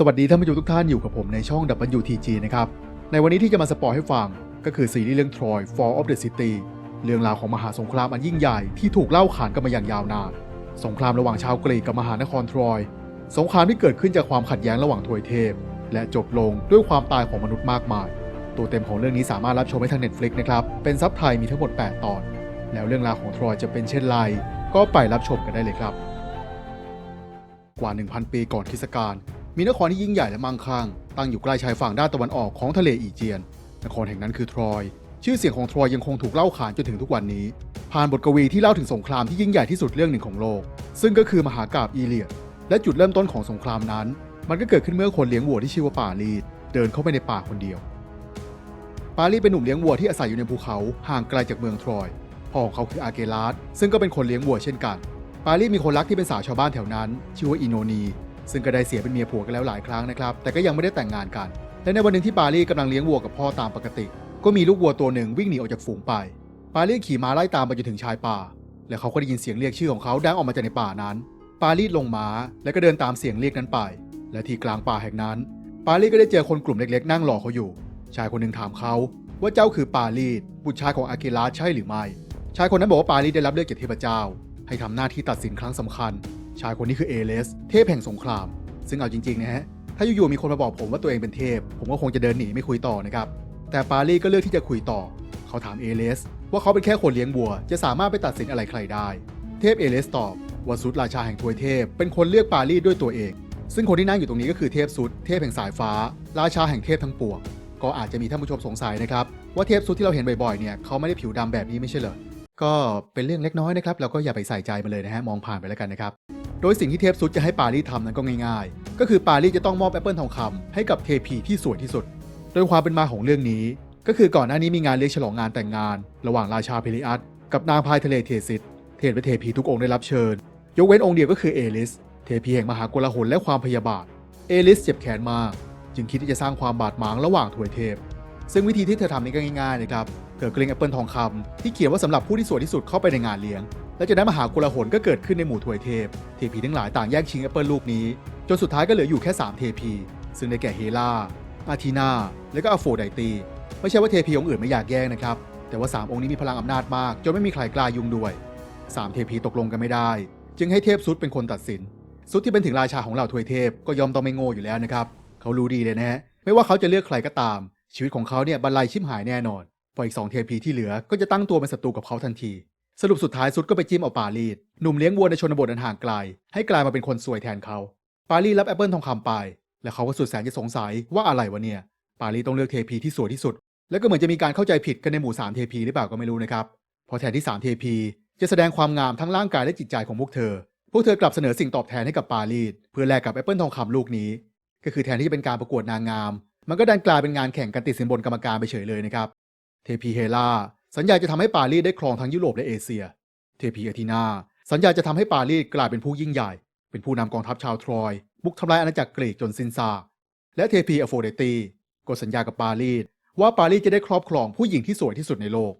สวัสดีท่านผู้ชมทุกท่านอยู่กับผมในช่อง WTG นะครับ ในวันนี้ที่จะมาสปอยให้ฟังก็คือซีรีส์เรื่อง Troy Fall of the City เรื่องราวของมหาสงครามอันยิ่งใหญ่ที่ถูกเล่าขานกันมาอย่างยาวนาน สงครามระหว่างชาวกรีกกับมหานครทรอย สงครามที่เกิดขึ้นจากความขัดแย้งระหว่างทวยเทพ และจบลงด้วยความตายของมนุษย์มากมาย ตัวเต็มของเรื่องนี้สามารถรับชมได้ทาง Netflix นะครับ เป็นซับไทยมีทั้งหมด 8 ตอน แล้วเรื่องราวของทรอยจะเป็นเช่นไรก็ไปรับชมกันได้เลยครับ กว่า 1,000 ปีก่อนคริสตกาล มีนครที่ยิ่งใหญ่และมั่งคั่งตั้งอยู่ใกล้ชายฝั่งด้านตะวันออกของทะเลอีเจียน นครแห่งนั้นคือทรอย ชื่อเสียงของทรอยยังคงถูกเล่าขานจนถึงทุกวันนี้ ผ่านบทกวีที่เล่าถึงสงครามที่ยิ่งใหญ่ที่สุดเรื่องหนึ่งของโลก ซึ่งก็คือมหากาบอีเลียดและจุดเริ่มต้นของสงครามนั้น มันก็เกิดขึ้นเมื่อคนเลี้ยงวัวที่ชื่อว่าปาลีดเดินเข้าไปในป่าคนเดียวปาลีดเป็นหนุ่มเลี้ยงวัวที่อาศัยอยู่ในภูเขาห่างไกลจากเมืองทรอย พ่อของเขาคืออาเกลาสซึ่งก็เป็นคนเลี้ยงวัวเช่นกัน ปาลีดมีคนรักที่เป็นสาวชาวบ้านแถวนั้น ชื่อว่าอีโนนี ซึ่งก็ได้เสียเป็นเมียผัวกันแล้วหลายครั้งนะครับ แต่ก็ยังไม่ได้แต่งงานกัน และในวันหนึ่งที่ปาลีดกำลังเลี้ยงวัวกับพ่อตามปกติ ก็มีลูกวัวตัวหนึ่งวิ่งหนีออกจากฝูงไป ปาลีขี่ม้าไล่ตามไปจนถึงชายป่า และเขาก็ได้ยินเสียงเรียกชื่อของเขาดังออกมาจากในป่านั้น ปาลีลงม้าและก็เดินตามเสียงเรียกนั้นไป และที่กลางป่าแห่งนั้น ปาลีก็ได้เจอคนกลุ่มเล็กๆ นั่งรอเขาอยู่ ชายคนหนึ่งถามเขาว่าเจ้าคือปาลีดบุตรชายของอาเกลาสใช่หรือไม่ ชายคนนั้นบอกว่าปาลีได้รับเลือกจากเทพเจ้า ให้ทำหน้าที่ตัดสินครั้งสำคัญ ชายคนนี้คือเอเลสเทพแห่งสงคราม ซึ่งเอาจริงๆนะฮะ ถ้าอยู่ๆมีคนมาบอกผมว่าตัวเองเป็นเทพ ผมก็คงจะเดินหนีไม่คุยต่อนะครับ แต่ปาลีก็เลือกที่จะคุยต่อ เขาถามเอเลสว่าเขาเป็นแค่คนเลี้ยงวัว จะสามารถไปตัดสินอะไรใครได้ เทพเอเลสตอบว่าซุดราชาแห่งทวยเทพ เป็นคนเลือกปาลีด้วยตัวเอง ซึ่งคนที่นั่งอยู่ตรงนี้ก็คือเทพซุดเทพแห่งสายฟ้า ราชาแห่งเทพทั้งปวง ก็อาจจะมีท่านผู้ชมสงสัยนะครับว่าเทพซุดที่เราเห็นบ่อยๆเนี่ยเขาไม่ได้ผิวดำแบบนี้ไม่ใช่เหรอก็เป็นเรื่องเล็กน้อยนะครับ เราก็อย่าไปใส่ใจมันเลยนะฮะ มองผ่านไปแล้วกันนะครับ โดยสิ่งที่เทพซุดจะให้ปารีสทำนั้นก็ง่ายๆ ก็คือปารีสจะต้องมอบแอปเปิลทองคำให้กับเทพีที่สวยที่สุด โดยความเป็นมาของเรื่องนี้ ก็คือก่อนหน้านี้มีงานเลี้ยงฉลองงานแต่งงาน ระหว่างราชาเพลิอัสกับนางพายทะเลเทซิสเทพและเทพีทุกองค์ได้รับเชิญ ยกเว้นองค์เดียวก็คือเอลิส เทพีแห่งมหากลาหลและความพยาบาท เอลิสเจ็บแขนมาก จึงคิดที่จะสร้างความบาดหมางระหว่างถวยเทพ ซึ่งวิธีที่เธอทำนี้ก็ง่ายๆนะครับ เธอกลิ้งแอปเปิลทองคำที่เขียนว่าสำหรับผู้ที่สวยที่สุดเข้าไปในงานเลี้ยง และจากนั้นมหากลาหลก็เกิดขึ้นในหมู่ถวยเทพ เทพีทั้งหลายต่างแย่งชิงแอปเปิลลูกนี้ จนสุดท้ายก็เหลืออยู่แค่ 3 เทพี ซึ่งได้แก่เฮลาอาทีนา และก็อโฟไดตี ไม่ใช่ว่าเทพีองค์อื่นไม่อยากแย่งนะครับ แต่ว่า 3 องค์นี้มีพลังอำนาจมาก จนไม่มีใครกล้ายุ่งด้วย 3 เทพีตกลงกันไม่ได้ จึงให้เทพซุดเป็นคนตัดสินซุดที่เป็นถึงราชาของเหล่าถวยเทพก็ยอมต้องไม่โง่อยู่แล้วนะครับ เขารู้ดีเลยนะฮะ ไม่ว่าเขาจะเลือกใครก็ตาม ชีวิตของเขาเนี่ยบรรลัยชิบหายแน่นอนพออีกสองเทพีที่เหลือก็จะตั้งตัวเป็นศัตรูกับเขาทันที สรุปสุดท้ายซุดก็ไปจิ้มเอาปาลีดหนุ่มเลี้ยงวัวในชนบทอันห่างไกล ให้กลายมาเป็นคนสวยแทนเขา ปาลีรับแอปเปิลทองคำไป และเขาก็สุดแสนจะสงสัยว่าอะไรวะเนี่ย ปาลีต้องเลือกเทพีที่สวยที่สุด แล้วก็เหมือนจะมีการเข้าใจผิดกันในหมู่สามเทพีหรือเปล่าก็ไม่รู้นะครับพราะแทนที่สามเทพีจะแสดงความงามทั้งร่างกายและจิตใจของพวกเธอ พวกเธอกลับเสนอสิ่งตอบแทนให้กับปาลีดเพื่อแลกกับแอปเปิลทองคำลูกนี้ ก็คือแทนที่จะเป็นการประกวดนางงาม มันก็ดันกลายเป็นงานแข่งกันติดสินบนกรรมการไปเฉยเลยนะครับ เทพีเฮลา สัญญาจะทำให้ปารีสได้ครองทั้งยุโรปและเอเชีย เทพีอาทีนา สัญญาจะทำให้ปารีสกลายเป็นผู้ยิ่งใหญ่ เป็นผู้นำกองทัพชาวทรอย บุกทำลายอาณาจักรกรีกจนสิ้นซาและเทพีอโฟเดตีก็สัญญากับปารีสว่าปารีสจะได้ครอบครองผู้หญิงที่สวยที่สุดในโลก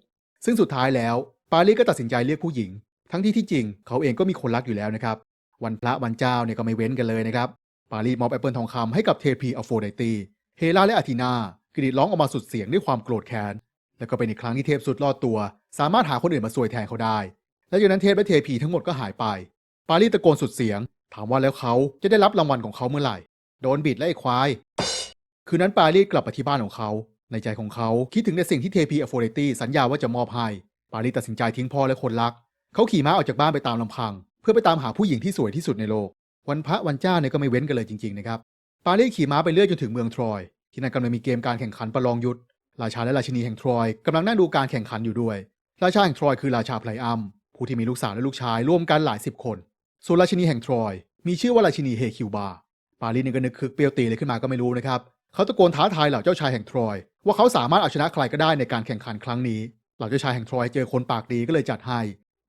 ซึ่งสุดท้ายแล้ว ปารีสก็ตัดสินใจเลือกผู้หญิง ทั้งที่ที่จริงเขาเองก็มีคนรักอยู่แล้วนะครับ วันพระวันเจ้าเนี่ยก็ไม่เว้นกันเลยนะครับ ปารีสมอบแอปเปิลทองคำให้กับเทพีอโฟเดตีเฮลาและอาทีนากรีดร้องออกมาสุดเสียงด้วยความโกรธแค้น แล้วก็เป็นอีกครั้งที่เทพสุดรอดตัว สามารถหาคนอื่นมาซวยแทนเขาได้ และจากนั้นเทพและเทพีทั้งหมดก็หายไป ปารีตะโกนสุดเสียง ถามว่าแล้วเขาจะได้รับรางวัลของเขาเมื่อไหร่ โดนบิดและไอ้ควาย คืนนั้นปารีกลับไปที่บ้านของเขา ในใจของเขาคิดถึงแต่สิ่งที่เทพีอโฟเรตี้สัญญาว่าจะมอบให้ ปารีตัดสินใจทิ้งพ่อและคนรัก เขาขี่ม้าออกจากบ้านไปตามลำพัง เพื่อไปตามหาผู้หญิงที่สวยที่สุดในโลก วันพระวันเจ้าเนี่ยก็ไม่เว้นกันเลยจริงๆนะครับ ปารีสขี่ม้าไปเรื่อยจนถึงเมืองทรอย ที่นั่นกำลังมีเกมการแข่งขันประลองยุทธ ราชาและราชินีแห่งทรอยกำลังนั่งดูการแข่งขันอยู่ด้วย ราชาแห่งทรอยคือราชาไพลอัมผู้ที่มีลูกสาวและลูกชายร่วมกันหลายสิบคน ส่วนราชินีแห่งทรอย มีชื่อว่าราชินีเฮคิวบา ปารีสนี่ก็นึกคึกเปรียวตีเลยขึ้นมาก็ไม่รู้นะครับ เขาตะโกนท้าทายเหล่าเจ้าชายแห่งทรอย ว่าเขาสามารถเอาชนะใครก็ได้ในการแข่งขันครั้งนี้ เหล่าเจ้าชายแห่งทรอยเจอคนปากดีก็เลยจัดให้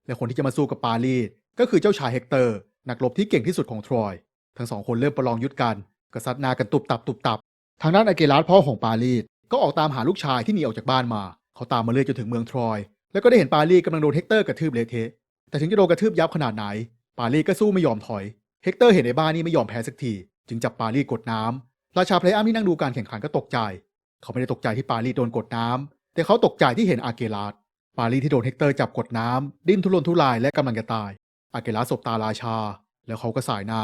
และคนที่จะมาสู้กับปารีสก็คือเจ้าชายเฮกเตอร์ นักรบที่เก่งที่สุดของทรอย ทั้งสองคนเริ่มประลองยุทธกันกษัตริย์นากันตุบตับตุบตับ ทางด้านอาเกลาสพ่อของปารีส ก็ออกตามหาลูกชายที่หนีออกจากบ้านมา เขาตามมาเรื่อยจนถึงเมืองทรอย แล้วก็ได้เห็นปารีสกำลังโดนเฮกเตอร์กระทืบเละเทะ แต่ถึงจะโดนกระทืบยับขนาดไหน ปารีสก็สู้ไม่ยอมถอย เฮกเตอร์เห็นไอ้บ้านี่ไม่ยอมแพ้สักที จึงจับปารีสกดน้ำราชาเพลอัมที่นั่งดูการแข่งขันก็ตกใจ เขาไม่ได้ตกใจที่ปารีสโดนกดน้ำแต่เขาตกใจที่เห็นอาเกลัสปารีสที่โดนเฮกเตอร์จับกดน้ำดิ้นทุรนทุรายและกำลังจะตาย อาเกลัสสบตาราชา แล้วเขาก็สายหน้า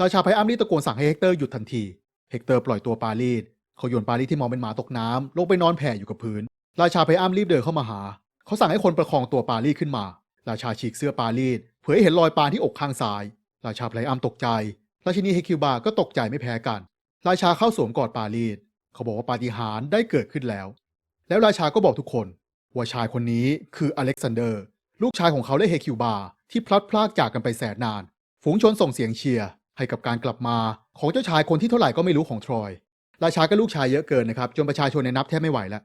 ราชาไพอัมรีตะโกนสั่งให้เฮกเตอร์หยุดทันที เฮกเตอร์ปล่อยตัวปารี เขาโยนปารีที่มองเป็นหมาตกน้ำลงไปนอนแผ่อยู่กับพื้น ราชาไพอัมรีบเดินเข้ามาหา เขาสั่งให้คนประคองตัวปารีขึ้นมา ราชาฉีกเสื้อปารีเผยให้เห็นรอยปานที่อกข้างซ้าย ราชาไพอัมตกใจ ราชินีเฮคิวบาก็ตกใจไม่แพ้กัน ราชาเข้าสวมกอดปารีสเขาบอกว่าปาฏิหาริย์ได้เกิดขึ้นแล้ว แล้วราชาก็บอกทุกคนว่าชายคนนี้คืออเล็กซานเดอร์ ลูกชายของเขาและเฮคิวบาที่พลัดพรากจากกันไปแสนนาน ฝูงชนส่งเสียงเชียร์ให้กับการกลับมาของเจ้าชายคนที่เท่าไหร่ก็ไม่รู้ของทรอย ราชาก็ลูกชายเยอะเกินนะครับจนประชาชนในนับแทบไม่ไหวแล้ว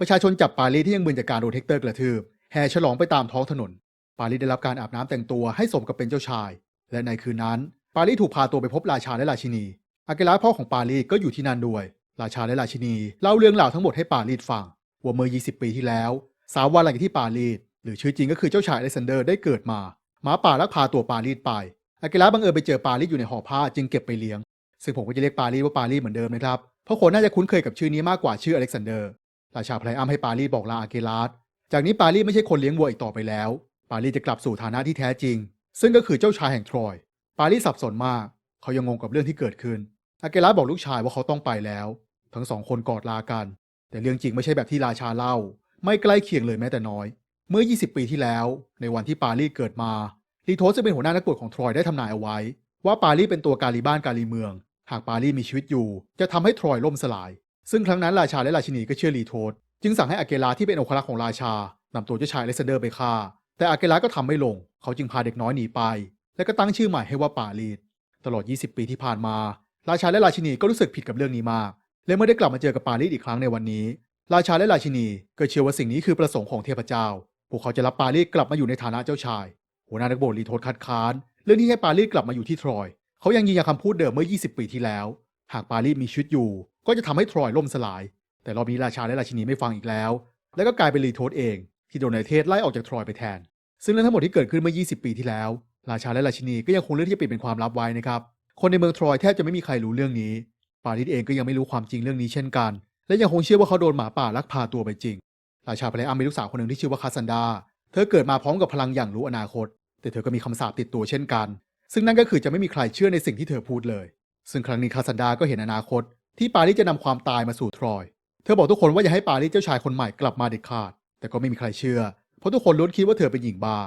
ประชาชนจับปารีที่ยังมึนจากการโดนเฮกเตอร์กระทืบแห่ฉลองไปตามท้องถนน ปารีได้รับการอาบน้ำแต่งตัวให้สมกับเป็นเจ้าชาย และในคืนนั้น ปารีถูกพาตัวไปพบราชาและราชินีอาเกลาพ่อของปารีก็อยู่ที่นั่นด้วย ราชาและราชินีเล่าเรื่องราวทั้งหมดให้ปารีฟังว่าเมื่อ 20 ปีที่แล้วสามวันหลังที่ปารีหรือชื่อจริงก็คือเจ้าชายอเล็กซานเดอร์ได้เกิดมาหมาป่าลักพาตัวปารีไปอาเกลาบังเอิญไปเจอปารีอยู่ในห่อผ้าจึงเก็บไปเลี้ยง ซึ่งผมก็จะเรียกปารีว่าปารีเหมือนเดิมนะครับ เพราะคนน่าจะคุ้นเคยกับชื่อนี้มากกว่าชื่ออเล็กซานเดอร์ ราชาไพรอัมให้ปารีสบอกลาอาเกลาสจากนี้ปารีสไม่ใช่คนเลี้ยงวัวอีกต่อไปแล้ว ปารีสจะกลับสู่ฐานะที่แท้จริง ซึ่งก็คือเจ้าชายแห่งทรอย ปารีสสับสนมาก เขายังงงกับเรื่องที่เกิดขึ้น อาเกลาสบอกลูกชายว่าเขาต้องไปแล้ว ทั้งสองคนกอดลากัน แต่เรื่องจริงไม่ใช่แบบที่ราชาเล่า ไม่ใกล้เคียงเลยแม้แต่น้อย เมื่อ 20 ปีที่แล้ว ในวันที่ปารีสเกิดมาลีโทสจะเป็นหัวหน้านักบวชของทรอยได้ทำนายเอาไว้ ว่าปารีสเป็นตัวการีบ้านการีเมือง หากปารีสมีชีวิตอยู่ จะทำให้ทรอยล่มสลาย ซึ่งครั้งนั้นราชาและราชินีก็เชื่อลีโทสจึงสั่งให้อาเกลาที่เป็นองครักษ์ของราชานำตัวเจ้าชายเล็กซเดอร์ไปฆ่า แต่อาเกลาก็ทำไม่ลง เขาจึงพาเด็กน้อยหนีไป และก็ตั้งชื่อใหม่ให้ว่าปารีสตลอด 20 ปีที่ผ่านมา ราชาและราชินีก็รู้สึกผิดกับเรื่องนี้มาก และเมื่อได้กลับมาเจอกับปารีสอีกครั้งในวันนี้ ราชาและราชินีก็เชื่อว่าสิ่งนี้คือประสงค์ของเทพเจ้า พวกเขาจะรับปารีสกลับมาอยู่ในฐานะเจ้าชาย หัวหน้านักโบสถ์ลีโทสคัดค้าน เรื่องที่ให้ปารีสกลับมาอยู่ที่ทรอย เขายังยืนยันคำพูดเดิมเมื่อ 20 ปีที่แล้ว หากปารีสมีชีวิตอยู่ ก็จะทำให้ทรอยล่มสลาย แต่รอบนี้ราชาและราชินีไม่ฟังอีกแล้ว และก็กลายเป็นลีโทสเองที่โดนนายเทศไล่ออกจากทรอยไปแทน ซึ่งเรื่องทั้งหมดที่เกิดขึ้นเมื่อ 20 ปีที่แล้ว ราชาและราชินีก็ยังคงเลือกที่จะปิดเป็นความลับไว้นะครับ คนในเมืองทรอยแทบจะไม่มีใครรู้เรื่องนี้ ปารีสเองก็ยังไม่รู้ความจริงเรื่องนี้เช่นกัน และยังคงเชื่อว่าเขาโดนหมาป่าลักพาตัวไปจริง ราชาพลอัมมีลูกสาวคนหนึ่งที่ชื่อว่าคาซันดา เธอเกิดมาพร้อมกับพลังอย่างรู้อนาคต แต่เธอก็มีคำสาปติดตัวเช่นกัน ซึ่งนั่นก็คือจะไม่มีใครเชื่อในสิ่งที่เธอพูดเลย ซึ่งครั้งนี้คาซันดาก็เห็นอนาคต ที่ปารีสจะนำความตายมาสู่ทรอย เธอบอกทุกคนว่าอย่าให้ปารีสเจ้าชายคนใหม่กลับมาเด็ดขาด แต่ก็ไม่มีใครเชื่อ เพราะทุกคนล้วนคิดว่าเธอเป็นหญิงบา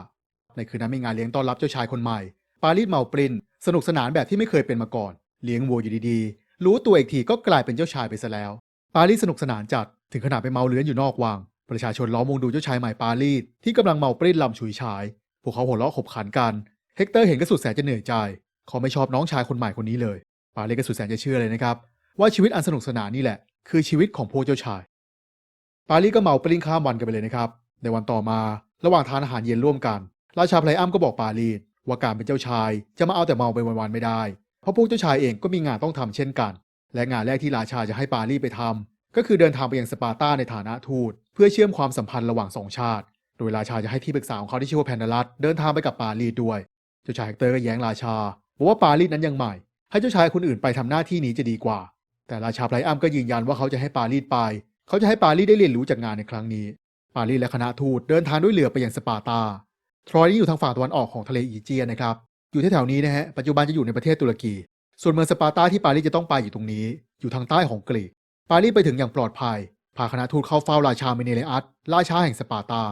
ในคืนนั้นมีงานเลี้ยงต้อนรับเจ้าชายคนใหม่ ปารีสเมาปรินสนุกสนานแบบที่ไม่เคยเป็นมาก่อน เลี้ยงวัวอยู่ดีๆ รู้ตัวอีกทีก็กลายเป็นเจ้าชายไปซะแล้ว ปารีสสนุกสนานจัด ถึงขนาดไปเมาเลื้อนอยู่นอกวัง ประชาชนล้อมวงดูเจ้าชายใหม่ปารีสที่กำลังเมาปรินลำฉุยฉาย พวกเขาหัวเราะขบขันกัน เฮกเตอร์เห็นก็สุดแสนจะเหนื่อยใจเขาไม่ชอบน้องชายคนใหม่คนนี้เลย ปารีสก็สุดแสนจะเชื่อเลยนะครับ ว่าชีวิตอันสนุกสนานนี่แหละ คือชีวิตของพวกเจ้าชาย ปารีก็เมาปริ้นข้ามวันกันไปเลยนะครับ ในวันต่อมาระหว่างทานอาหารเย็นร่วมกัน ราชาไพรอัมก็บอกปารีว่าการเป็นเจ้าชายจะมาเอาแต่เมาไปวันๆไม่ได้ เพราะพวกเจ้าชายเองก็มีงานต้องทำเช่นกัน และงานแรกที่ราชาจะให้ปารีไปทำก็คือเดินทางไปยังสปาร์ตาในฐานะทูต เพื่อเชื่อมความสัมพันธ์ระหว่างสองชาติ โดยราชาจะให้ที่ปรึกษาของเขาที่ชื่อว่าแพนดาลัสเดินทางไปกับปารีด้วย เจ้าชายเฮกเตอร์ก็แย้งราชาบอกว่าปารีสนั้นยังใหม่ ให้เจ้าชายคนอื่นไปทำหน้าที่นี้จะดีกว่า แต่ราชาไพรอัมก็ยืนยันว่าเขาจะให้ปารีสไป เขาจะให้ปารีสได้เรียนรู้จากงานในครั้งนี้ ปารีสและคณะทูตเดินทางด้วยเรือไปยังสปาร์ตา ทรอยนี่อยู่ทางฝั่งตะวันออกของทะเลอีเจียนนะครับ อยู่แถวๆนี้นะฮะ ปัจจุบันจะอยู่ในประเทศตุรกี ส่วนเมืองสปาร์ตาที่ปารีสจะต้องไปอยู่ตรงนี้ อยู่ทางใต้ของกรีก ปารีสไปถึงอย่างปลอดภัย พาคณะทูตเข้าเฝ้าราชาเมเนเลอัส ราชาแห่งสปาร์ตา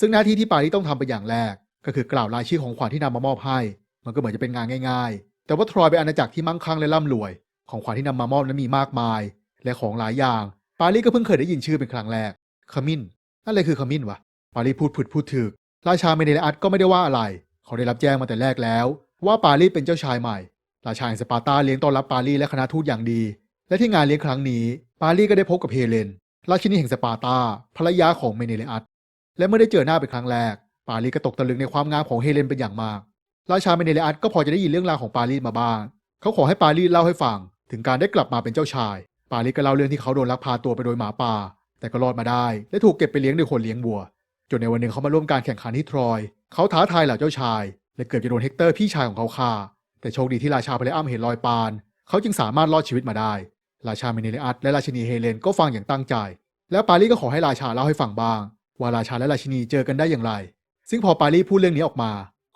ซึ่งหน้าที่ที่ปารีสต้องทำเป็นอย่างแรก ก็คือกล่าวรายชื่อของขวัญที่นำมามอบให้ มันก็เหมือนจะเป็นงานง่ายๆ แต่ว่าทรอยเป็นอาณาจักรที่มั่งคั่งและร่ำรวย ของขวัญที่นำมามอบนั้นมีมากมาย และของหลายอย่าง ปารีสก็เพิ่งเคยได้ยินชื่อเป็นครั้งแรก ขมิ้นอะไรคือขมิ้นวะ ปารีสพูดผุดพูดถึก ราชาเมเนเลอัสก็ไม่ได้ว่าอะไร เขาได้รับแจ้งมาแต่แรกแล้ว ว่าปารีสเป็นเจ้าชายใหม่ ราชาแห่งสปาร์ตาเลี้ยงต้อนรับปารีสและคณะทูตอย่างดี และที่งานเลี้ยงครั้งนี้ ปารีสก็ได้พบกับเฮเลน ราชินีแห่งสปาร์ตาภรรยาของเมเนเลอัสและเมื่อได้เจอหน้าเป็นครั้งแรก ปารีสก็ตกตะลึงในความงามของเฮเลนเป็นอย่างมาก ราชาเมเนเลอัสก็พอจะได้ยินเรื่องราวของปารีสมาบ้าง เขาขอให้ปารีสเล่าให้ฟัง ถึงการได้กลับมาเป็นเจ้าชาย ปารีสก็เล่าเรื่องที่เขาโดนลักพาตัวไปโดยหมาป่า แต่ก็รอดมาได้ และถูกเก็บไปเลี้ยงโดยคนเลี้ยงวัว จนในวันหนึ่งเขามาร่วมการแข่งขันที่ทรอย เขาท้าทายเหล่าเจ้าชาย และเกือบจะโดนเฮกเตอร์พี่ชายของเขาฆ่า แต่โชคดีที่ราชาเพเลอัมเห็นรอยปาน เขาจึงสามารถรอดชีวิตมาได้ ราชาเมเนเลอัสและราชินีเฮเลนก็ฟังอย่างตั้งใจ แล้วปารีก็ขอให้ราชาเล่าให้ฟังบ้าง ว่าราชาและราชินีเจอกันได้อย่างไร ซึ่งพอปารีพูดเรื่องนี้ออกมา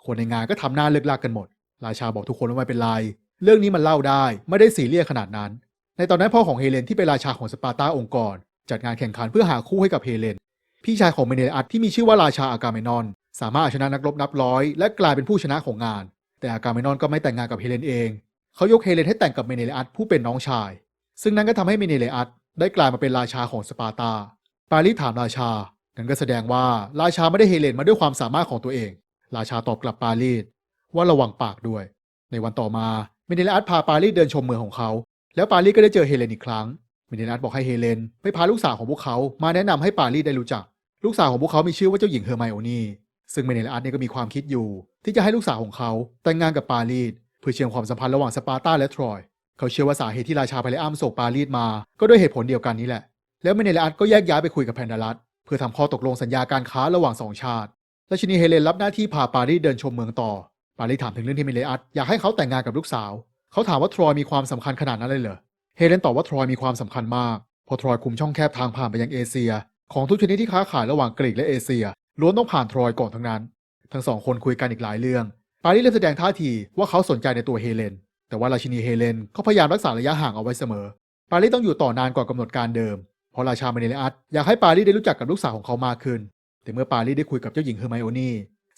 คนในงานก็ทำหน้าเลิกลากกันหมด ราชาบอกทุกคนว่าไม่เป็นไร เรื่องนี้มันเล่าได้ไม่ได้สีเรียขนาดนั้น ในตอนนั้นพ่อของเฮเลนที่เป็นราชาของสปาร์ตาองค์กร จัดงานแข่งขันเพื่อหาคู่ให้กับเฮเลน พี่ชายของเมเนเลอัสที่มีชื่อว่าราชาอากาเมนอน สามารถอชนะนักรบนับร้อย และกลายเป็นผู้ชนะของงาน แต่อากาเมนอนก็ไม่แต่งงานกับเฮเลนเอง เขายกเฮเลนให้แต่งกับเมเนเลอัสผู้เป็นน้องชาย ซึ่งนั่นก็ทำให้เมเนเลอัสได้กลายมาเป็นราชาของสปาร์ตา ปารีสถามราชา นั่นก็แสดงว่าราชาไม่ได้เฮเลนมาด้วยความสามารถของตัวเอง ราชาตอบกลับปารีสว่าระวังปากด้วย ในวันต่อมาเมเนเลอัสพาปารีสเดินชมเมืองของเขา แล้วปารีสก็ได้เจอเฮเลนอีกครั้งเมเนเลอัสบอกให้เฮเลนไปพาลูกสาวของพวกเขามาแนะนำให้ปารีสได้รู้จัก ลูกสาวของพวกเขามีชื่อว่าเจ้าหญิงเฮอร์ไมโอนีซึ่งเมเนเลอัสเนี่ยก็มีความคิดอยู่ ที่จะให้ลูกสาวของเขา แต่งงานกับปารีสเพื่อเชื่อมความสัมพันธ์ระหว่างสปาร์ตาและทรอยเขาเชื่อว่าสาเหตุที่ราชาไพเลอัมส่งปารีสมา ก็ด้วยเหตุผลเดียวกันนี้แหละ แล้วเมเนเลอัสก็แยกย้ายไปคุยกับแพนดาลัส พื่อทำข้อตกลงสัญญาการค้าระหว่างสองชาติราชินีเฮเลนรับหน้าที่พาปารีสเดินชมเมืองต่อ ปารีสถามถึงเรื่องที่มเนเลอัสอยากให้เขาแต่งงานกับลูกสาว เขาถามว่าทรอยมีความสำคัญขนาดนั้นเลยเหรอ เฮเลนตอบว่าทรอยมีความสำคัญมากพราะทรอยคุมช่องแคบทางผ่านไปยังเอเชีย ของทุกชนิดที่ค้าขายระหว่างกรีกและเอเชีย ล้วนต้องผ่านทรอยก่อนทั้งนั้น ทั้งสองคนคุยกันอีกหลายเรื่อง ปารีสเริ่มแสดงท่าทีว่าเขาสนใจในตัวเฮเลน แต่ว่าราชินีเฮเลนก็พยายามรักษาระยะห่างเอาไว้เสมอ ปารีสต้องอยู่ต่อนานกว่ากำหนดการเดิม เพราะราชาเมเนเลอัสอยากให้ปารีสได้รู้จักกับลูกสาวของเขามากขึ้น แต่เมื่อปารีสได้คุยกับเจ้าหญิงเฮอร์ไมโอนี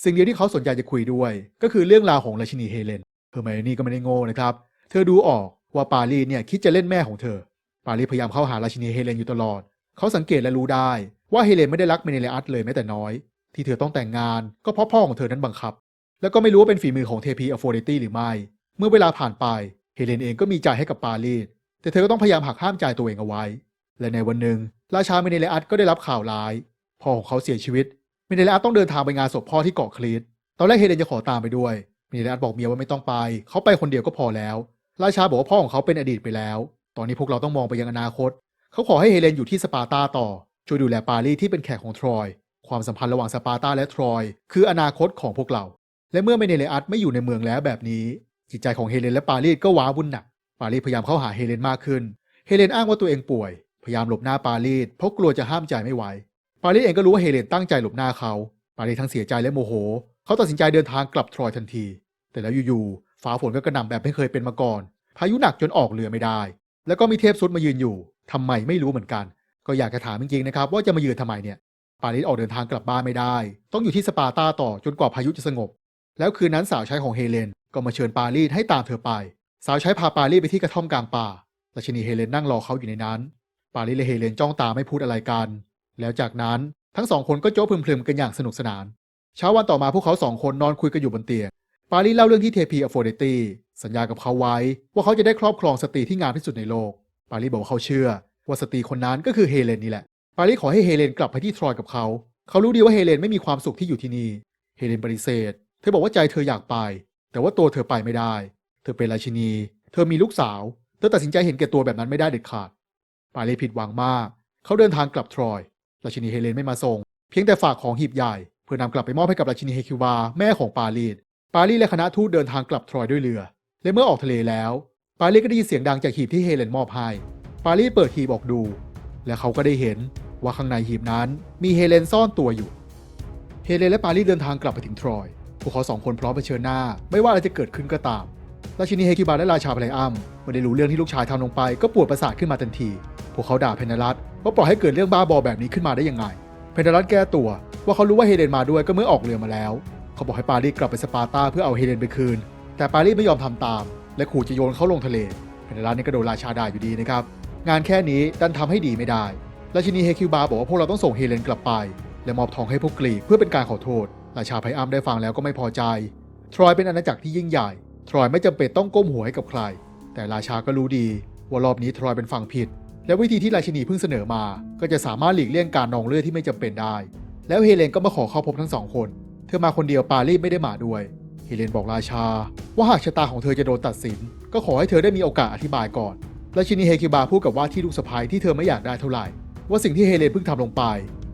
สิ่งเดียวที่เขาสนใจจะคุยด้วย ก็คือเรื่องราวของราชินีเฮเลน เฮอร์ไมโอนีก็ไม่ได้โง่นะครับ เธอดูออกว่าปารีสเนี่ยคิดจะเล่นแม่ของเธอ ปารีสพยายามเข้าหาราชินีเฮเลนอยู่ตลอด เขาสังเกตและรู้ได้ว่าเฮเลนไม่ได้รักเมเนเลอัสเลยแม้แต่น้อย ที่เธอต้องแต่งงานก็เพราะพ่อของเธอนั้นบังคับ แล้วก็ไม่รู้ว่าเป็นฝีมือของเทพีอโฟเดตี้หรือไม่ เมื่อเวลาผ่านไป เฮเลนเองก็มีใจให้กับปารีสแต่เธอก็ต้องพยายามหักห้ามใจตัวเองเอาไว้ และในวันหนึ่ง ราชาเมเนเลอัสก็ได้รับข่าวร้าย พ่อของเขาเสียชีวิต เมเนเลอัสต้องเดินทางไปงานศพพ่อที่เกาะคลีตตอนแรกเฮเลนจะขอตามไปด้วย เมเนเลอัสบอกเมียว่าไม่ต้องไป เขาไปคนเดียวก็พอแล้ว ราชาบอกว่าพ่อของเขาเป็นอดีตไปแล้ว ตอนนี้พวกเราต้องมองไปยังอนาคต เขาขอให้เฮเลนอยู่ที่สปาร์ตาต่อ ช่วยดูแลปารีสที่เป็นแขกของทรอย ความสัมพันธ์ระหว่างสปาร์ตาและทรอย คืออนาคตของพวกเรา และเมื่อเมเนเลอัสไม่อยู่ในเมืองแล้วแบบนี้ จิตใจของเฮเลนและปารีสก็ว้าวุ่นหนัก ปารีสพยายามเข้าหาเฮเลนมากขึ้น เฮเลนอ้างว่าตัวเองป่วย พยายามหลบหน้าปารีสเพราะกลัวจะห้ามใจไม่ไหว ปารีสเองก็รู้ว่าเฮเลนตั้งใจหลบหน้าเขา ปารีสทั้งเสียใจและโมโห เขาตัดสินใจเดินทางกลับทรอยทันที แต่แล้วอยู่ๆฟ้าฝนก็กระหน่ำแบบไม่เคยเป็นมาก่อน พายุหนักจนออกเรือไม่ได้ แล้วก็มีเทพซุดมายืนอยู่ทำไมไม่รู้เหมือนกัน ก็อยากจะถามจริงๆนะครับว่าจะมายืนทำไมเนี่ย ปารีสออกเดินทางกลับบ้านไม่ได้ ต้องอยู่ที่สปาร์ตาต่อจนกว่าพายุจะสงบ แล้วคืนนั้นสาวใช้ของเฮเลนก็มาเชิญปารีสให้ตามเธอไป สาวใช้พาปารีสไปที่กระท่อมกลางป่าราชินีเฮเลนนั่งรอเขาอยู่ในนั้น ปารีสและเฮเลนจ้องตาไม่พูดอะไรกัน แล้วจากนั้นทั้งสองคนก็โจ้พลึมๆกันอย่างสนุกสนาน เช้าวันต่อมาพวกเขาสองคนนอนคุยกันอยู่บนเตียง ปารีสเล่าเรื่องที่เทพีอโฟเดตีสัญญากับเขาไว้ ว่าเขาจะได้ครอบครองสตรีที่งามที่สุดในโลก ปารีสบอกว่าเขาเชื่อ ว่าสตรีคนนั้นก็คือเฮเลนนี่แหละ ปารีสขอให้เฮเลนกลับไปที่ทรอยกับเขา เขารู้ดีว่าเฮเลนไม่มีความสุขที่อยู่ที่นี่ เฮเลนปฏิเสธ เธอบอกว่าใจเธออยากไป แต่ว่าตัวเธอไปไม่ได้ เธอเป็นราชินี เธอมีลูกสาว เธอตัดสินใจเห็นแก่ตัวแบบนั้นไม่ได้เด็ดขาด ปารีสผิดหวังมาก เขาเดินทางกลับทรอย ราชินีเฮเลนไม่มาส่ง เพียงแต่ฝากของหีบใหญ่ เพื่อนำกลับไปมอบให้กับราชินีเฮคิวาแม่ของปารีสปารีสและคณะทูตเดินทางกลับทรอยด้วยเรือ และเมื่อออกทะเลแล้ว ปารีสก็ได้ยินเสียงดังจากหีบที่เฮเลนมอบให้ ปารีสเปิดหีบออกดู และเขาก็ได้เห็นว่าข้างในหีบนั้นมีเฮเลนซ่อนตัวอยู่ เฮเลนและปารีสเดินทางกลับไปถึงทรอย พวกเขาสองคนพร้อมเผชิญหน้า ไม่ว่าอะไรจะเกิดขึ้นก็ตาม ราชินีเฮคิบาและราชาไพลอัมไม่ได้รู้เรื่องที่ลูกชายทำลงไปก็ปวดประสาทขึ้นมาทันที พวกเขาด่าเพนเนลัสว่าปล่อยให้เกิดเรื่องบ้าบอแบบนี้ขึ้นมาได้ยังไง เพนเนลัสแก้ตัวว่าเขารู้ว่าเฮเลนมาด้วยก็เมื่อออกเรือมาแล้ว เขาบอกให้ปารีสกลับไปสปาร์ตาเพื่อเอาเฮเลนไปคืน แต่ปารีสไม่ยอมทำตาม และขู่จะโยนเขาลงทะเล เพนเนลัสนี่ก็โดนราชาด่าอยู่ดีนะครับ งานแค่นี้ดันทำให้ดีไม่ได้ ราชินีเฮคิวบาบอกว่าพวกเราต้องส่งเฮเลนกลับไป และมอบทองให้พวกกรีกเพื่อเป็นการขอโทษ ราชาไพอัมได้ฟังแล้วก็ไม่พอใจ ทรอยเป็นอาณาจักรที่ยิ่งใหญ่ ทรอยไม่จำเป็นต้องก้มหัวให้กับใคร แต่ราชาก็รู้ดีว่ารอบนี้ทรอยเป็นฝั่งผิด และวิธีที่ราชินีเพิ่งเสนอมา ก็จะสามารถหลีกเลี่ยงการนองเลือดที่ไม่จำเป็นได้ แล้วเฮเลนก็มาขอเข้าพบทั้งสองคน เธอมาคนเดียวปารีสไม่ได้มาด้วย เฮเลนบอกราชา ว่าหากชะตาของเธอจะโดนตัดสิน ก็ขอให้เธอได้มีโอกาสอธิบายก่อน ราชินีเฮคิบาพูดกับว่าที่ลูกสะพ้ยที่เธอไม่อยากได้เท่าไหร่ ว่าสิ่งที่เฮเลนเพิ่งทำลงไป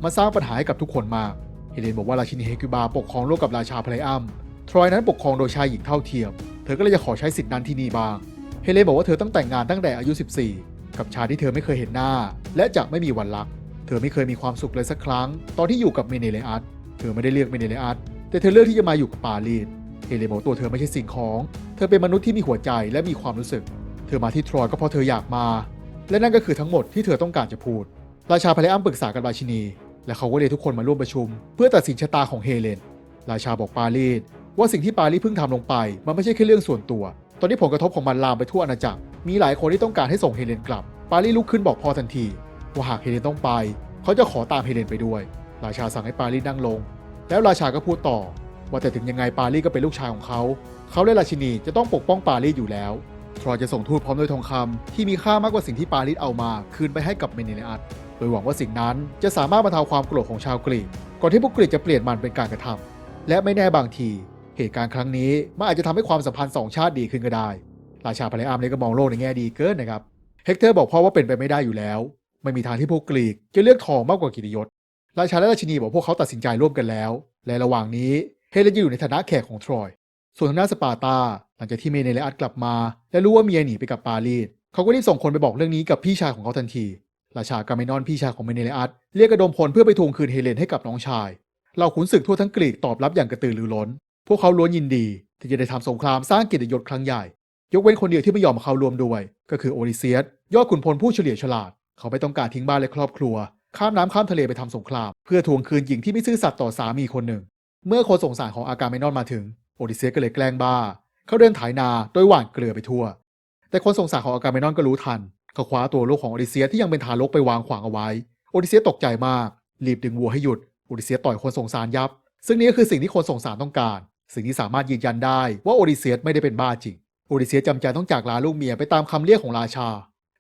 มาสร้างปัญหาให้กับทุกคนมาก เฮเลนบอกว่าราชินีเฮคิบาปกครองโลกกับราชาไพลอัมทรอยนั้นปกครองโดยชายหญิงเท่าเทียม เธอก็เลยจะขอใช้สิทธินั้นที่นี่บ้าง เฮเลนบอกว่าเธอต้องแต่งงานตั้งแต่อายุ 14 กับชายที่เธอไม่เคยเห็นหน้า และจะไม่มีวันรัก เธอไม่เคยมีความสุขเลยสักครั้ง ตอนที่อยู่กับเมเนเลอัสเธอไม่ได้เลือกเมเนเลอัสแต่เธอเลือกที่จะมาอยู่กับปารีสเฮเลนบอกตัวเธอไม่ใช่สิ่งของ เธอเป็นมนุษย์ที่มีหัวใจและมีความรู้สึก เธอมาที่ทรอยก็เพราะเธออยากมา และนั่นก็คือทั้งหมดที่เธอต้องการจะพูด ราชาพาเลอัมปรึกษากับราชินี และเขาก็เรียกทุกคนมาร่วมประชุม เพื่อตัดสินชะตาของเฮเลน ราชาบอกปารีส ว่าสิ่งที่ปารีสเพิ่งทำลงไป มันไม่ใช่แค่เรื่องส่วนตัว ตอนนี้ผลกระทบของมันลามไปทั่วอาณาจักร มีหลายคนที่ต้องการให้ส่งเฮเลนกลับ ปารีสลุกขึ้นบอกพอทันที ว่าหากเฮเลนต้องไป เขาจะขอตามเฮเลนไปด้วย ราชาสั่งให้ปารีสนั่งลง แล้วราชาก็พูดต่อ ว่าแต่ถึงยังไงปารีสก็เป็นลูกชายของเขา เขาและราชินีจะต้องปกป้องปารีสอยู่แล้วทรอยจะส่งทูตพร้อมด้วยทองคำที่มีค่ามากกว่าสิ่งที่ปารีสเอามา คืนไปให้กับเมเนเลอัสโดยหวังว่าสิ่งนั้นจะสามารถบรรเทาความโกรธของชาวกรีกก่อนที่พวกกรีกจะเปลี่ยนมันเป็นการกระทำและไม่แน่บางที เหตุการณ์ครั้งนี้มันอาจจะทำให้ความสัมพันธ์สองชาติดีขึ้นก็ได้ ราชาพาเลอัมเลยก็มองโลกในแง่ดีเกินนะครับ เฮกเตอร์บอกพ่อว่าเป็นไปไม่ได้อยู่แล้ว ไม่มีทางที่พวกกรีกจะเลือกทองมากกว่ากิตยศ ราชาและราชินีบอกพวกเขาตัดสินใจร่วมกันแล้ว และระหว่างนี้เฮเลนจะอยู่ในฐานะแขกของทรอย ส่วนทางด้านสปาร์ตา หลังจากที่เมเนเลอัสกลับมา และรู้ว่าเมียหนีไปกับปารีส เขาก็รีบส่งคนไปบอกเรื่องนี้กับพี่ชายของเขาทันที ราชากาเมนอนพี่ชายของเมเนเลอัสเรียกกระดมพลเพื่อไปทวงคืนเฮเลนให้กับน้องชายเหล่าขุนศึกทั่วทั้งกรีกตอบรับอย่างกระตือรือร้น พวกเขาล้วนยินดีที่จะได้ทำสงครามสร้างเกียรติยศครั้งใหญ่ ยกเว้นคนเดียวที่ไม่ยอมเข้าร่วมด้วย ก็คือโอริเซียสยอดขุนพลผู้เฉลียวฉลาด เขาไม่ต้องการทิ้งบ้านและครอบครัว ข้ามน้ำข้ามทะเลไปทำสงคราม เพื่อทวงคืนหญิงที่ไม่ซื่อสัตย์ต่อสามีคนหนึ่ง เมื่อคนสงสารของอากาเมนอนมาถึง โอดิเซียสก็เลยแกล้งบ้า เขาเดินถ่ายนาโดยหว่านเกลือไปทั่ว แต่คนสงสารของอากาเมนอนก็รู้ทัน เขาคว้าตัวลูกของโอดิเซียสที่ยังเป็นทารกไปวางขวางเอาไว้ โอดิเซียสตกใจมาก รีบดึงวัวให้หยุด โอดิเซียสต่อยคนสงสารยับ ซึ่งนี่ก็คือสิ่งที่คนสงสารต้องการ สิ่งที่สามารถยืนยันได้ว่าโอดิเซียสไม่ได้เป็นบ้าจริง โอดิเซียสจำใจต้องจากลาลูกเมียไปตามคำเรียกของราชา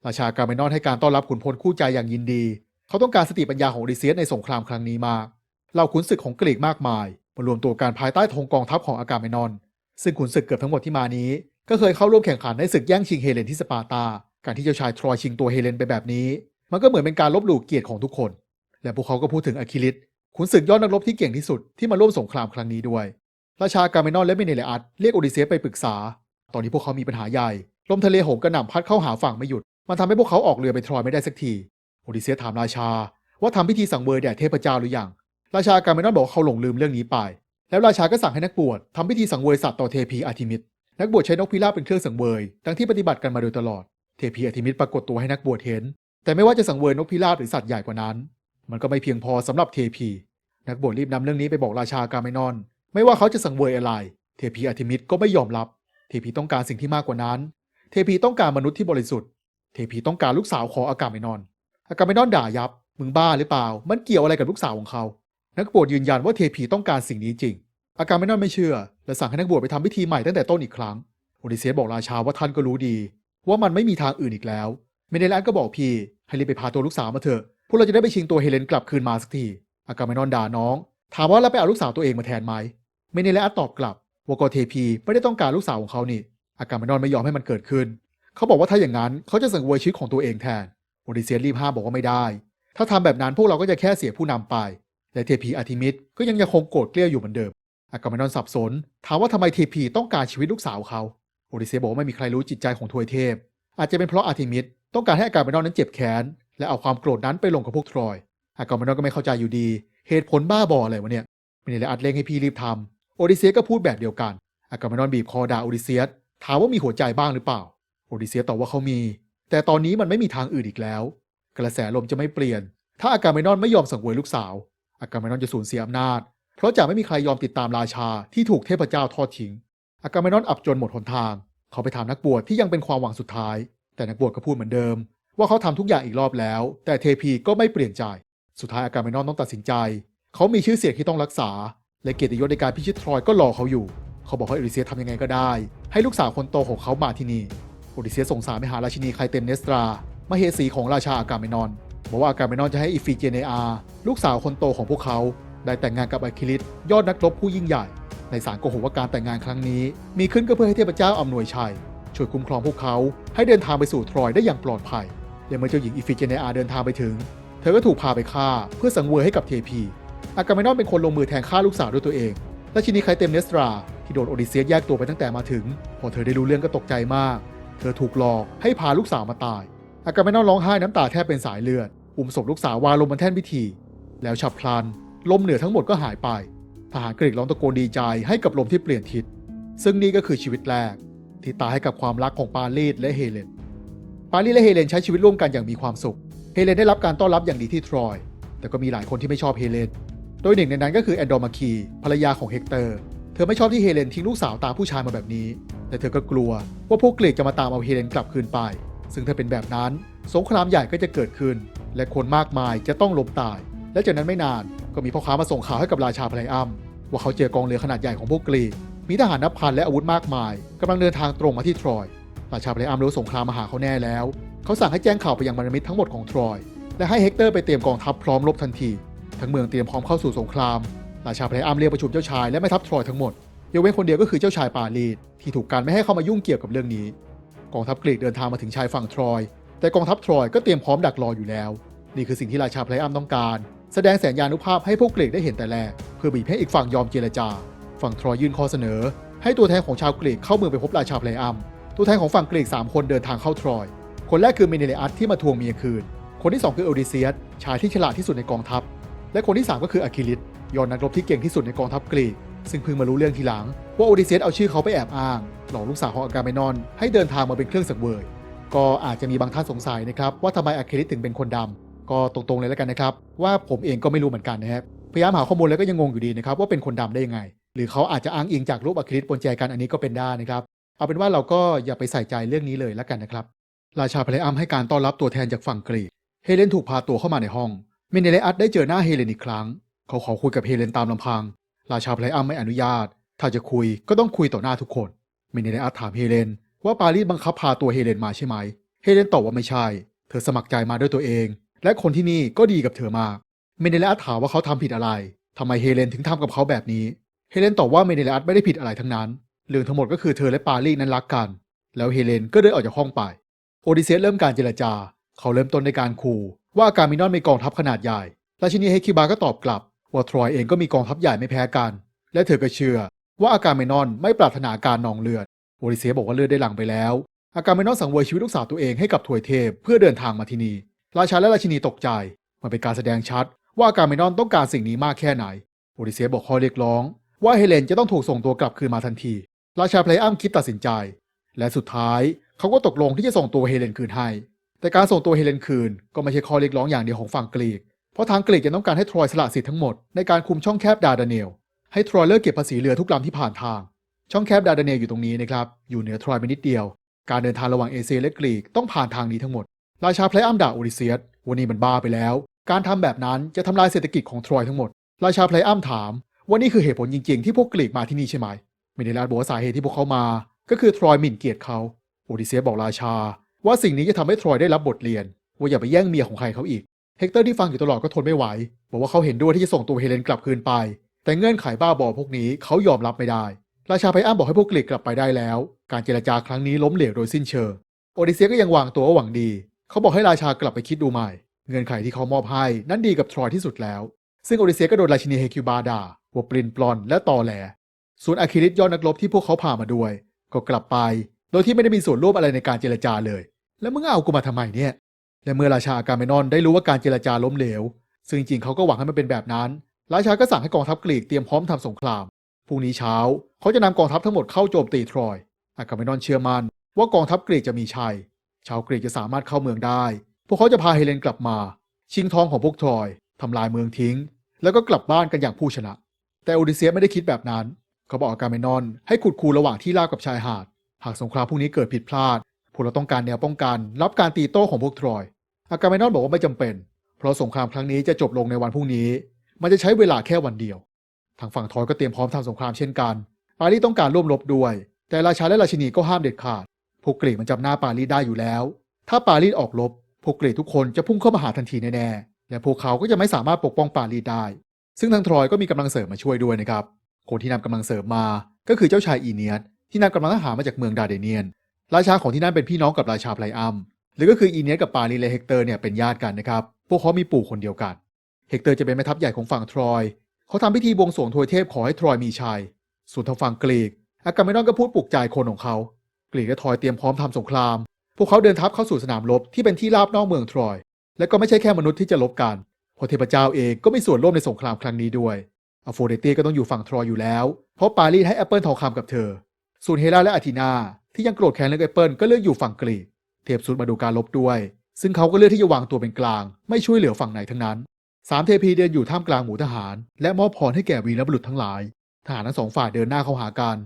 ราชากาเมนอนให้การต้อนรับขุนพลคู่ใจอย่างยินดี เขาต้องการสติปัญญาของโอดิเซียสในสงครามครั้งนี้มากเหล่าขุนศึกของกรีกมากมายมารวมตัวกันภายใต้ธงกองทัพของอากาเมนอน ซึ่งขุนศึกเกือบทั้งหมดที่มานี้ ก็เคยเข้าร่วมแข่งขันในศึกแย่งชิงเฮเลนที่สปาร์ตา การที่เจ้าชายทรอยชิงตัวเฮเลนไปแบบนี้ มันก็เหมือนเป็นการลบหลู่เกียรติของทุกคน และพวกเขาก็พูดถึงอะคิลิสขุนศึกยอดนักรบที่เก่งที่สุดที่มาร่วมสงครามครั้งนี้ด้วย ราชากาเมนอนและเมเนเลอัสเรียกโอดิเซียสไปปรึกษา ตอนนี้พวกเขามีปัญหาใหญ่ ลมทะเลโหมกระหน่ำพัดเข้าหาฝั่งไม่หยุด มันทำให้พวกเขาออกเรือไปทรอยไม่ได้สักที โอดิเซียสถามราชา ว่าทำพิธีสังเวยแด่เทพเจ้าหรือยัง ราชากาเมนอนบอกว่าเขาหลงลืมเรื่องนี้ไป แล้วราชาก็สั่งให้นักบวชทำพิธีสังเวยสัตว์ต่อเทพีอาร์ทิมิส นักบวชใช้นกพิราบเป็นเครื่องสังเวย ดังที่ปฏิบัติกันมาโดยตลอด เทพีอาร์ทิมิสปรากฏตัวให้นักบวชเห็น แต่ไม่ว่าจะสังเวยนกพิราบหรือสัตว์ใหญ่กว่านั้น มันก็ไม่เพียงพอสำหรับเทพี นักบวชรีบนำเรื่องนี้ไปบอกราชากาเมนอน ไม่ว่าเขาจะสังเวยอะไร เทพีอาทิมิสก็ไม่ยอมรับ เทพีต้องการสิ่งที่มากกว่านั้น เทพีต้องการมนุษย์ที่บริสุทธิ์ เทพีต้องการลูกสาวของอากาเมนอน อากาเมนอนด่ายับ มึงบ้าหรือเปล่า มันเกี่ยวอะไรกับลูกสาวของเขา นักบวชยืนยันว่าเทพีต้องการสิ่งนี้จริง อากาเมนอนไม่เชื่อ และสั่งให้นักบวชไปทำพิธีใหม่ตั้งแต่ต้นอีกครั้ง โอดิเซียสบอกราชาว่าท่านก็รู้ดี ว่ามันไม่มีทางอื่นอีกแล้ว เมเนลัสก็บอกพี่ให้รีบไปพาตัวลูกสาวมาเถอะ พวกเราจะได้ไปชิงตัวเฮเลนกลับคืนมาสักที อากาเมนอนด่าน้อง ถามว่าแล้วไปเอาลูกสาวตัวเองมาแทนไหม เมเนลัสตอบกลับว่าก็เทพีไม่ได้ต้องการลูกสาวของเขานี่ อากาเมนอนไม่ยอมให้มันเกิดขึ้น เขาบอกว่าถ้าอย่างนั้นเขาจะสังเวยชีวิตของตัวเองแทนโอดิเซียสรีบห้ามบอกว่าไม่ได้ ถ้าทำแบบนั้นพวกเราก็จะแค่เสียผู้นำไป และเทพีอาร์ทิมิสก็ยังยังคงโกรธเกลี้ยวอยู่เหมือนเดิม อากาเมนอนสับสน ถามว่าทำไมเทพีต้องการชีวิตลูกสาวเขา โอดิเซียบอกว่าไม่มีใครรู้จิตใจของทวยเทพ อาจจะเป็นเพราะอาร์ทิมิสต้องการให้อากาเมนอนนั้นเจ็บแค้น และเอาความโกรธนั้นไปลงกับพวกทรอย อากาเมนอนก็ไม่เข้าใจอยู่ดี เหตุผลบ้าบออะไรวะเนี่ยเมเนเลอัดเร่งให้พี่รีบทำ โอดิเซียก็พูดแบบเดียวกันอากาเมนอนบีบคอด่าโอดิเซียสถามว่ามีหัวใจบ้างหรือเปล่า โอดิเซียสตอบว่าเขามี แต่ตอนนี้มันไม่มีทางอื่นอีกแล้ว กระแสลมจะไม่เปลี่ยน ถ้าอากาเมนอนไม่ยอมสังเวยลูกสาวอากาเมนอนจะสูญเสียอำนาจ เพราะจะไม่มีใครยอมติดตามราชาที่ถูกเทพเจ้าทอดทิ้งอากาเมนอนอับจนหมดหนทาง เขาไปถามนักบวชที่ยังเป็นความหวังสุดท้าย แต่นักบวชก็พูดเหมือนเดิม ว่าเขาทำทุกอย่างอีกรอบแล้ว แต่เทพีก็ไม่เปลี่ยนใจ สุดท้ายอากาเมนอนต้องตัดสินใจ เขามีชื่อเสียงที่ต้องรักษา และเกียรติยศในการพิชิตทรอยก็รอเขาอยู่ เขาบอกให้อดิเซียทำยังไงก็ได้ ให้ลูกสาวคนโตของเขามาที่นี่อดิเซียส่งสารไปหาราชินีไคเต็มเนสตรามาเฮสีของราชาอากาเมนอนบอกว่าอากาเมนอนจะให้อิฟิเจเนอาลูกสาวคนโตของพวกเขา ได้แต่งงานกับอะคิลิสยอดนักรบผู้ยิ่งใหญ่ ในสารโกหกว่าการแต่งงานครั้งนี้ มีขึ้นก็เพื่อให้เทพเจ้าอำนวยชัยช่วยคุ้มครองพวกเขาให้เดินทางไปสู่ทรอยได้อย่างปลอดภัยและเมื่อเจ้าหญิงอิฟิเจเนอาเดินทางไปถึง เธอก็ถูกพาไปฆ่าเพื่อสังเวยให้กับเทพี อากาเมนอนเป็นคนลงมือแทงฆ่าลูกสาวด้วยตัวเอง และชินีไคเต็มเนสตราที่โดนโอดิเซียสแยกตัวไปตั้งแต่มาถึง พอเธอได้รู้เรื่องก็ตกใจมาก เธอถูกหลอกให้พาลูกสาวมาตาย อากาเมนอนร้องไห้น้ำตาแทบเป็นสายเลือด อุ้มศพลูกสาววางลงบนแท่นพิธี แล้วฉับพลัน ลมเหนือทั้งหมดก็หายไป ทหารกรีกร้องตะโกนดีใจให้กับลมที่เปลี่ยนทิศ ซึ่งนี่ก็คือชีวิตแรก ที่ตายให้กับความรักของปารีสและเฮเลน ปารีสและเฮเลนใช้ชีวิตร่วมกันอย่างมีความสุข เฮเลนได้รับการต้อนรับอย่างดีที่ทรอย แต่ก็มีหลายคนที่ไม่ชอบเฮเลน โดยหนึ่งในนั้นก็คือแอนดรอมาคีภรรยาของเฮกเตอร์ เธอไม่ชอบที่เฮเลนทิ้งลูกสาวตามผู้ชายมาแบบนี้ แต่เธอก็กลัวว่าพวกกรีกจะมาตามเอาเฮเลนกลับคืนไป ซึ่งถ้าเป็นแบบนั้นสงครามใหญ่ก็จะเกิดขึ้น และคนมากมายจะต้องล้มตาย และจากนั้นไม่นานก็มีพ่อค้ามาส่งข่าวให้กับราชาไพรอัมว่าเขาเจอกองเรือขนาดใหญ่ของพวกกรีก มีทหารนับพันและอาวุธมากมายกำลังเดินทางตรงมาที่ทรอย ราชาไพรอัมรู้สงครามมาหาเขาแน่แล้ว เขาสั่งให้แจ้งข่าวไปยังบรรมิตรทั้งหมดของทรอย และให้เฮกเตอร์ไปเตรียมกองทัพพร้อมรบทันที ทั้งเมืองเตรียมพร้อมเข้าสู่สงคราม ราชาไพรอัมเรียกประชุมเจ้าชายและแม่ทัพทรอยทั้งหมดยกเว้นคนเดียวก็คือเจ้าชายปาลีดที่ถูกการไม่ให้เข้ามายุ่งเกี่ยวกับเรื่องนี้ กองทัพกรีกเดินทางมาถึงชายฝั่งทรอย แต่กองทัพทรอยก็เตรียมพร้อมดักรออยู่แล้ว นี่คือสิ่งที่ราชาไพรอัมต้องการ แสดงแสนยานุภาพให้พวกกรีกได้เห็นแต่แรกเพื่อบีบให้อีกฝั่งยอมเจรจา ฝั่งทรอยยื่นข้อเสนอ ให้ตัวแทนของชาวกรีกเข้าเมืองไปพบราชาไพรอัมตัวแทนของฝั่งกรีกสามคนเดินทางเข้าทรอย คนแรกคือเมเนเลอัสที่มาทวงเมียคืน คนที่สองคือโอดิเซียสชายที่ฉลาดที่สุดในกองทัพ และคนที่สามก็คืออะคิลิสยอดนักรบที่เก่งที่สุดในกองทัพกรีก ซึ่งเพิ่งมารู้เรื่องทีหลัง ว่าโอดิเซียสเอาชื่อเขาไปแอบอ้าง หลอกลูกสาวของอากาเมนอน ให้เดินทางมาเป็นเครื่องสังเวยก็อาจจะมีบางท่านสงสัยนะครับว่าทำไมอะคิลิสถึงเป็นคนดำก็ตรงๆเลยแล้วกันนะครับว่าผมเองก็ไม่รู้เหมือนกันนะครับพยายามหาข้อมูลแล้วก็ยังงงอยู่ดีนะครับว่าเป็นคนดำได้ยังไง หรือเขาอาจจะอ้างอิงจากรูปอะคิลิสปนแจกันอันนี้ก็เป็นได้นะครับเอาเป็นว่าเราก็อย่าไปใส่ใจเรื่องนี้เลยแล้วกันนะครับราชาพลอัมให้การต้อนรับตัวแทนจากฝั่งกรีกเฮเลนถูกพาตัวเข้ามาในห้อง เมเนเลอัสได้เจอหน้าเฮเลนอีกครั้ง เขาขอคุยกับเฮเลนตามลำพัง ราชาไพรอัมไม่อนุญาต ถ้าจะคุยก็ต้องคุยต่อหน้าทุกคน เมเนเลอัสถามเฮเลน ว่าปารีสบังคับพาตัวเฮเลนมาใช่ไหม เฮเลนตอบว่าไม่ใช่ เธอสมัครใจมาด้วยตัวเอง และคนที่นี่ก็ดีกับเธอมาก เมเนเลอัสถามว่าเขาทำผิดอะไรทำไมเฮเลนถึงทำกับเขาแบบนี้ เฮเลนตอบว่าเมเนเลอัสไม่ได้ผิดอะไรทั้งนั้น เรื่องทั้งหมดก็คือเธอและปารีสนั้นรักกัน แล้วเฮเลนก็เดินออกจากห้องไป โอดิเซียสเริ่มการเจรจา เขาเริ่มต้นในการขู่ ว่าอาการมินอนมีกองทัพขนาดใหญ่ราชินีเฮคิบาก็ตอบกลับ ว่าทรอยเองก็มีกองทัพใหญ่ไม่แพ้กัน และเธอก็เชื่อ ว่าอาการเมนอนไม่ปรารถนาการนองเลือดโอดิเซียบอกว่าเลือดได้หลั่งไปแล้ว อาการเมนอนสังเวยชีวิตลูกสาวตัวเองให้กับถวยเทพเพื่อเดินทางมาที่นี่ราชาและราชินีตกใจ มันเป็นการแสดงชัด ว่าอาการเมนอนต้องการสิ่งนี้มากแค่ไหนโอดิเซียบอกข้อเรียกร้อง ว่าเฮเลนจะต้องถูกส่งตัวกลับคืนมาทันที ราชาเพลย์อัมคิดตัดสินใจ และสุดท้ายเขาก็ตกลงที่จะส่งตัวเฮเลนคืนให้ แต่การส่งตัวเฮเลนคืนก็ไม่ใช่ข้อเรียกร้องอย่างเดียวของฝั่งกรีก เพราะทางกรีกยังต้องการให้ทรอยสละสิทธิ์ทั้งหมดในการคุมช่องแคบดาดาเนล ให้ทรอยเลิกเก็บภาษีเรือทุกลำที่ผ่านทาง ช่องแคบดาดาเนลอยู่ตรงนี้นะครับ อยู่เหนือทรอยไปนิดเดียว การเดินทางระหว่างเอเชียและกรีกต้องผ่านทางนี้ทั้งหมด ราชาเพลอัมด่าโอดิเซียสวันนี้มันบ้าไปแล้ว การทำแบบนั้นจะทำลายเศรษฐกิจของทรอยทั้งหมด ราชาเพลอัมถาม ว่านี่คือเหตุผลจริงๆ ที่พวกกรีกมาที่นี่ใช่ไหมเมเนลาสบอกว่าสาเหตุที่พวกเขามา ก็คือทรอยหมิ่นเกียรติเขาโอดิเซียสบอกราชา ว่าสิ่งนี้จะทำให้ทรอยได้รับบทเรียน ว่าอย่าไปแย่งเมียของใครเขาอีก เฮกเตอร์ที่ฟังอยู่ตลอดก็ทนไม่ไหว บอกว่าเขาเห็นด้วยที่จะส่งตัวเฮเลนกลับคืนไป แต่เงื่อนไขบ้าบอพวกนี้เขายอมรับไม่ได้ ราชาไพอัมบอกให้พวกกรีกกลับไปได้แล้ว การเจรจาครั้งนี้ล้มเหลวโดยสิ้นเชิง โอดิเซียก็ยังวางตัวว่าหวังดี เขาบอกให้ราชากลับไปคิดดูใหม่ เงื่อนไขที่เขามอบให้นั้นดีกับทรอยที่สุดแล้ว ซึ่งโอดิเซียก็โดนราชินีเฮคิวบาดาว่าปรินปลอนและตอแหล ส่วนอะคิลิสยอดนักรบที่พวกเขาพามาด้วย ก็กลับไป โดยที่ไม่ได้มีส่วนร่วมอะไรในการเจรจาเลย แล้วมึงเอากูมาทำไมเนี่ย และเมื่อราชาอากาเมนอนได้รู้ว่าการเจรจาล้มเหลว ซึ่งจริงๆเขาก็หวังให้มันเป็นแบบนั้น ราชาก็สั่งให้กองทัพกรีกเตรียมพร้อมทำสงคราม พรุ่งนี้เช้าเขาจะนำกองทัพทั้งหมดเข้าโจมตีทรอย อากาเมนอนเชื่อมั่นว่ากองทัพกรีกจะมีชัย ชาวกรีกจะสามารถเข้าเมืองได้ พวกเขาจะพาเฮเลนกลับมา ชิงทองของพวกทรอยทำลายเมืองทิ้ง แล้วก็กลับบ้านกันอย่างผู้ชนะ แต่โอดิเซียไม่ได้คิดแบบนั้น เขาบอกอากาเมนอนให้ขุดคูระหว่างที่ราบกับชายหาด หากสงครามพวกนี้เกิดผิดพลาด พวกเราต้องการแนวป้องกันรับการตีโต้ของพวกทรอย อากาเมนอนบอกว่าไม่จำเป็น เพราะสงครามครั้งนี้จะจบลงในวันพรุ่งนี้ มันจะใช้เวลาแค่วันเดียว ทางฝั่งทรอยก็เตรียมพร้อมทำสงครามเช่นกัน ปารีต้องการร่วมรบด้วย แต่ราชาและราชินีก็ห้ามเด็ดขาด พวกกรีกมันจำหน้าปารีได้อยู่แล้ว ถ้าปารีออกรบ พวกกรีกทุกคนจะพุ่งเข้ามาหาทันทีแน่ๆ และพวกเขาก็จะไม่สามารถปกป้องปารีได้ ซึ่งทางทรอยก็มีกำลังเสริมมาช่วยด้วยนะครับ คนที่นำกำลังเสริมมา ก็คือเจ้าชายอีเนียสที่นำกำลังทหารมาจากเมืองดาเดเนียน ราชาของที่นั่นเป็นพี่น้องกับราชาไพรอัมหรือก็คืออีเนียสกับปารีสและเฮกเตอร์เนี่ยเป็นญาติกันนะครับ พวกเขามีปู่คนเดียวกัน เฮกเตอร์จะเป็นแม่ทัพใหญ่ของฝั่งทรอย เขาทำพิธีบวงสรวงทวยเทพขอให้ทรอยมีชัย ส่วนทางฝั่งกรีก อากาเมนอนก็พูดปลุกใจคนของเขา กรีกและทรอยเตรียมพร้อมทำสงคราม พวกเขาเดินทัพเข้าสู่สนามรบที่เป็นที่ราบนอกเมืองทรอย และก็ไม่ใช่แค่มนุษย์ที่จะลบกันพระเทพเจ้าเองก็มีส่วนร่วมในสงครามครั้งนี้ด้วยอโฟเดเตียก็ต้องอยู่ฝั่งทรอยอยู่แล้ว เพราะปารีสให้แอปเปิลทองคำกับเธอ ส่วนเฮราและอาทีนา ที่ยังโกรธแค้นเรื่องแอปเปิลก็เลือกอยู่ฝั่งกรีกเทพสุดมาดูการลบด้วย ซึ่งเขาก็เลือกที่จะวางตัวเป็นกลาง ไม่ช่วยเหลือฝั่งไหนทั้งนั้นสามเทพีเดินอยู่ท่ามกลางหมู่ทหาร และมอบพรให้แก่วีรบุรุษทั้งหลายทหารทั้งสองฝ่ายเดินหน้าเข้าหากัน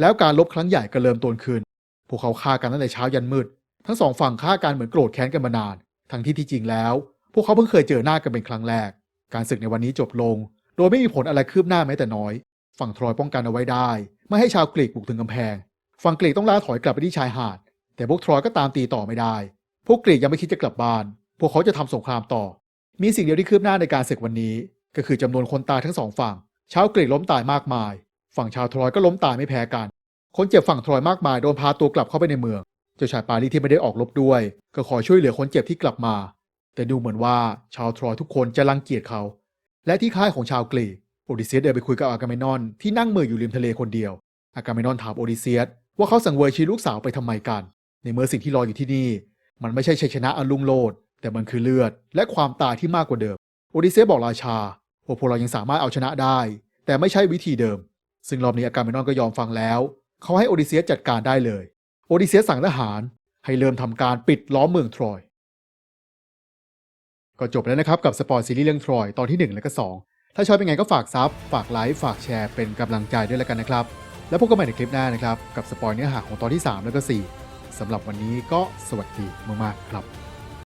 แล้วการลบครั้งใหญ่ก็เริ่มต้นขึ้น พวกเขาฆ่ากันตั้งแต่เช้ายันมืด ทั้งสองฝั่งฆ่ากันเหมือนโกรธแค้นกันมานาน ทั้งที่ที่จริงแล้ว พวกเขาเพิ่งเคยเจอหน้ากันเป็นครั้งแรก การศึกในวันนี้จบลง โดยไม่มีผลอะไรคืบหน้าแม้แต่น้อย ฝั่งทรอยป้องกันเอาไว้ได้ ไม่ให้ชาวกรีกบุกถึงกำแพง ฝั่งกรีกต้องล่าถอยกลับไปที่ชายหาด แต่พวกทรอยก็ตามตีต่อไม่ได้ พวกกรีกยังไม่คิดจะกลับบ้าน พวกเขาจะทำสงครามต่อ มีสิ่งเดียวที่คืบหน้าในการศึกวันนี้ ก็คือจำนวนคนตายทั้งสองฝั่ง ชาวกรีกล้มตายมากมาย ฝั่งชาวทรอยก็ล้มตายไม่แพ้กัน คนเจ็บฝั่งทรอยมากมายโดนพาตัวกลับเข้าไปในเมือง เจ้าชายปารีที่ไม่ได้ออกรบด้วย ก็ขอช่วยเหลือคนเจ็บที่กลับมา แต่ดูเหมือนว่าชาวทรอยทุกคนจะรังเกียจเขา และที่ค่ายของชาวกรีกโอดิเซียสเดินไปคุยกับอากาเมนอนที่นั่งมืออยู่ริมทะเลคนเดียวอากาเมนอนถามโอดิเซียส ว่าเขาสังเวยชีลูกสาวไปทำไมกัน ในเมื่อสิ่งที่รออยู่ที่นี่ มันไม่ใช่ชัยชนะอันลุ่งโลด แต่มันคือเลือด และความตายที่มากกว่าเดิม โอดิเซียสบอกราชาว่าพวกเรายังสามารถเอาชนะได้ แต่ไม่ใช่วิธีเดิม ซึ่งรอบนี้อากาเมนอนก็ยอมฟังแล้ว เขาให้โอดิเซียสจัดการได้เลย โอดิเซียสสั่งทหารให้เริ่มทำการปิดล้อมเมืองทรอย ก็จบแล้วนะครับกับสปอยซีรีส์เรื่องทรอยตอนที่ 1 และก็ 2 ถ้าชอบเป็นไงก็ฝากซับ ฝากไลค์ ฝากแชร์เป็นกำลังใจด้วยแล้วกันนะครับ แล้วพบกันใหม่ในคลิปหน้านะครับ กับสปอยเนื้อหาของตอนที่ 3 แล้วก็ 4สำหรับวันนี้ก็สวัสดีมากๆครับ